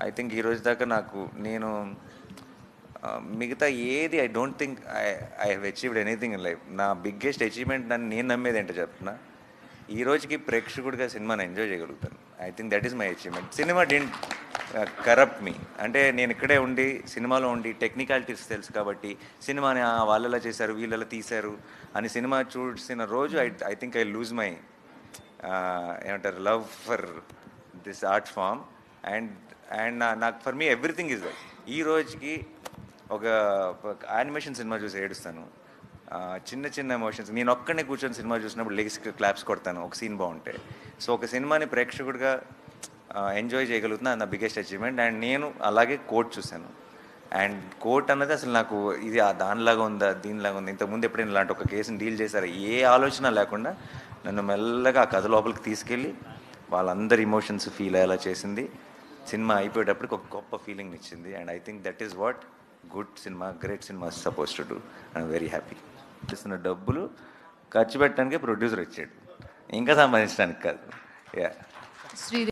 I think ఈ రోజు దాకా నాకు నేను మిగతా ఏది I don't think I I have achieved anything in life నా బిగ్గెస్ట్ అచీవ్మెంట్ నన్ను నేను నమ్మేది ఏంటో చెప్తున్నా. ఈ రోజుకి ప్రేక్షకుడిగా సినిమాని ఎంజాయ్ చేయగలుగుతాను. I think that is my achievement cinema didn't corrupt me అంటే నేను ఇక్కడే ఉండి సినిమాలో ఉండి టెక్నికాలిటీస్ తెలుసు కాబట్టి సినిమాని "ఆ, వాళ్ళలా చేశారు వీళ్ళలా తీశారు అని సినిమా చూసిన రోజు I I think I lose my ఏమంటారు love for this art form and and నాకు ఫర్ మీ ఎవ్రీథింగ్ ఇస్ ఈ రోజుకి ఒక యానిమేషన్ సినిమా చూసి ఏడుస్తాను. చిన్న చిన్న ఎమోషన్స్. నేను ఒక్కడే కూర్చొని సినిమా చూసినప్పుడు లెగ్స్ క్లాప్స్ కొడతాను ఒక సీన్ బాగుంటే. సో ఒక సినిమాని ప్రేక్షకుడిగా ఎంజాయ్ చేయగలుగుతున్నా నా బిగ్గెస్ట్ అచీవ్మెంట్. అండ్ నేను అలాగే కోట్ చూశాను. అండ్ కోర్ట్ అన్నది అసలు నాకు ఇది ఆ దానిలాగా ఉందా దీనిలాగా ఉంది ఇంతకుముందు ఎప్పుడైనా ఇలాంటి ఒక కేసుని డీల్ చేశారు? ఏ ఆలోచన లేకుండా నన్ను మెల్లగా ఆ కథ లోపలికి తీసుకెళ్ళి వాళ్ళందరి ఇమోషన్స్ ఫీల్ అయ్యేలా చేసింది. సినిమా అయిపోయేటప్పటికి ఒక గొప్ప ఫీలింగ్ ఇచ్చింది. And I think that is what good cinema great cinema suppose to do I'm very happy ఇస్తున్న డబ్బులు ఖర్చు పెట్టడానికి ప్రొడ్యూసర్ వచ్చాడు. ఇంకా సంపాదించడానికి కాదు. యా శ్రీ